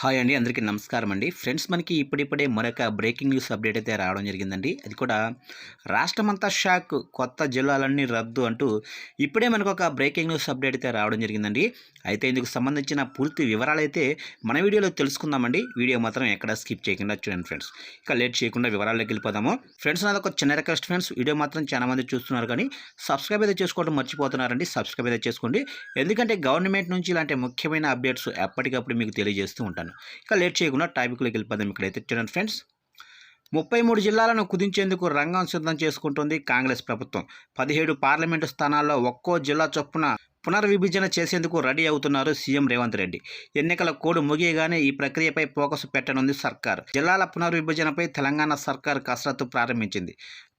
Hi అండి అందరికీ నమస్కారం అండి. ఫ్రెండ్స్ మనకి ఇప్పుడిప్పుడే మరొక బ్రేకింగ్ న్యూస్ అప్డేట్ అయితే రావడం జరిగిందండి. అది కూడా రాష్ట్రమంతా షాక్ కొత్త జిల్లాలన్నీ రద్దు అంటూ ఇప్పుడే మనకు ఒక బ్రేకింగ్ న్యూస్ అప్డేట్ అయితే రావడం జరిగిందండి. అయితే ఇందుకు సంబంధించిన పూర్తి వివరాలు అయితే మన వీడియోలో తెలుసుకుందామండి. వీడియో మాత్రం ఎక్కడ స్కిప్ చేయకుండా చూడండి ఫ్రెండ్స్. ఇక లేట్ చేయకుండా వివరాల్లోకి వెళ్ళిపోదాము. ఫ్రెండ్స్ నాది ఒక చిన్న రిక్వెస్ట్ ఫ్రెండ్స్ వీడియో మాత్రం చాలా మంది చూస్తున్నారు కానీ సబ్స్క్రైబ్ అయితే చేసుకోవడం మర్చిపోతున్నారండి. సబ్స్క్రైబ్ అయితే చేసుకోండి. ఎందుకంటే గవర్నమెంట్ నుంచి ఇలాంటి ముఖ్యమైన అప్డేట్స్ ఎప్పటికప్పుడు మీకు తెలియజేస్తూ ఉంటాను. ఇక లేట్ చేయకుండా టాపిక్లోకి వెళ్ళిపోదాం ఇక్కడైతే. చూడండి ఫ్రెండ్స్ ముప్పై మూడు జిల్లాలను కుదించేందుకు రంగం సిద్ధం చేసుకుంటుంది కాంగ్రెస్ ప్రభుత్వం. పదిహేడు పార్లమెంటు స్థానాల్లో ఒక్కో జిల్లా చొప్పున పునర్విభజన చేసేందుకు రెడీ అవుతున్నారు సీఎం రేవంత్ రెడ్డి. ఎన్నికల కోడ్ ముగియగానే ఈ ప్రక్రియపై ఫోకస్ పెట్టనుంది సర్కార్. జిల్లాల పునర్విభజనపై తెలంగాణ సర్కార్ కసరత్తు ప్రారంభించింది.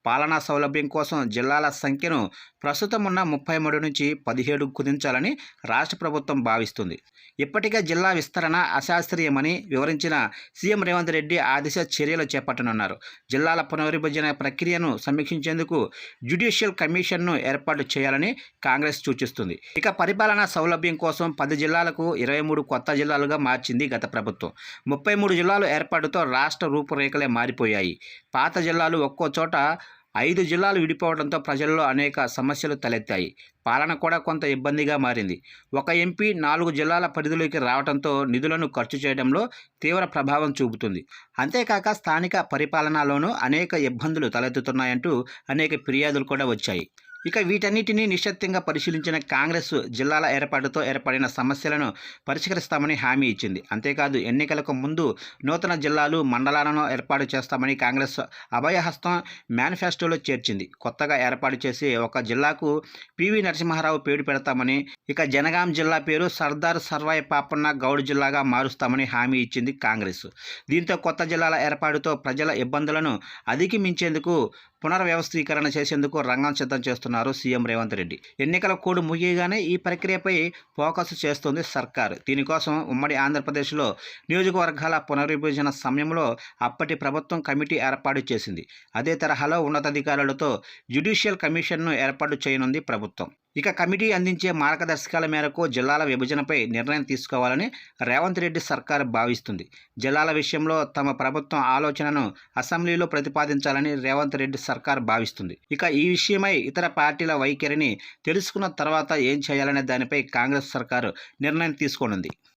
పాలనా సౌలభ్యం కోసం జిల్లాల సంఖ్యను ప్రస్తుతం ఉన్న ముప్పై మూడు నుంచి పదిహేడు కుదించాలని రాష్ట్ర ప్రభుత్వం భావిస్తుంది. ఇప్పటికే జిల్లా విస్తరణ అశాస్త్రీయమని వివరించిన సీఎం రేవంత్ రెడ్డి ఆ దిశ చర్యలు చేపట్టనున్నారు. జిల్లాల పునర్విభజన ప్రక్రియను సమీక్షించేందుకు జ్యుడిషియల్ కమిషన్ను ఏర్పాటు చేయాలని కాంగ్రెస్ సూచిస్తుంది. ఇక పరిపాలనా సౌలభ్యం కోసం పది జిల్లాలకు ఇరవై మూడు కొత్త జిల్లాలుగా మార్చింది గత ప్రభుత్వం. ముప్పై మూడు జిల్లాలు ఏర్పాటుతో రాష్ట్ర రూపురేఖలే మారిపోయాయి. పాత జిల్లాలు ఒక్కో చోట ఐదు జిల్లాలు విడిపోవడంతో ప్రజల్లో అనేక సమస్యలు తలెత్తాయి. పాలన కూడా కొంత ఇబ్బందిగా మారింది. ఒక ఎంపీ నాలుగు జిల్లాల పరిధిలోకి రావడంతో నిధులను ఖర్చు చేయడంలో తీవ్ర ప్రభావం చూపుతుంది. అంతేకాక స్థానిక పరిపాలనలోనూ అనేక ఇబ్బందులు తలెత్తుతున్నాయంటూ అనేక ఫిర్యాదులు కూడా వచ్చాయి. ఇక వీటన్నిటినీ నిశ్శబ్దంగా పరిశీలించిన కాంగ్రెస్ జిల్లాల ఏర్పాటుతో ఏర్పడిన సమస్యలను పరిష్కరిస్తామని హామీ ఇచ్చింది. అంతేకాదు ఎన్నికలకు ముందు నూతన జిల్లాలు మండలాలను ఏర్పాటు చేస్తామని కాంగ్రెస్ అభయహస్తం మేనిఫెస్టోలో చేర్చింది. కొత్తగా ఏర్పాటు చేసి ఒక జిల్లాకు పివి నరసింహారావు పేరు పెడతామని ఇక జనగాం జిల్లా పేరు సర్దార్ సర్వాయి పాపన్న గౌడ్ జిల్లాగా మారుస్తామని హామీ ఇచ్చింది కాంగ్రెస్. దీంతో కొత్త జిల్లాల ఏర్పాటుతో ప్రజల ఇబ్బందులను అధిగమించేందుకు పునర్వ్యవస్థీకరణ చేసేందుకు రంగం సిద్ధం చేస్తున్నారు సీఎం రేవంత్ రెడ్డి. ఎన్నికల కోడ్ ముగియగానే ఈ ప్రక్రియపై ఫోకస్ చేస్తుంది సర్కార్. దీనికోసం ఉమ్మడి ఆంధ్రప్రదేశ్లో నియోజకవర్గాల పునర్విభజన సమయంలో అప్పటి ప్రభుత్వం కమిటీ ఏర్పాటు చేసింది. అదే తరహాలో ఉన్నతాధికారులతో జ్యుడిషియల్ కమిషన్ను ఏర్పాటు చేయనుంది ప్రభుత్వం. ఇక కమిటీ అందించే మార్గదర్శకాల మేరకు జిల్లాల విభజనపై నిర్ణయం తీసుకోవాలని రేవంత్ రెడ్డి సర్కార్ భావిస్తుంది. జిల్లాల విషయంలో తమ ప్రభుత్వం ఆలోచనను అసెంబ్లీలో ప్రతిపాదించాలని రేవంత్ రెడ్డి సర్కార్ భావిస్తుంది. ఇక ఈ విషయమై ఇతర పార్టీల వైఖరిని తెలుసుకున్న తర్వాత ఏం చేయాలనే దానిపై కాంగ్రెస్ సర్కారు నిర్ణయం తీసుకోనుంది.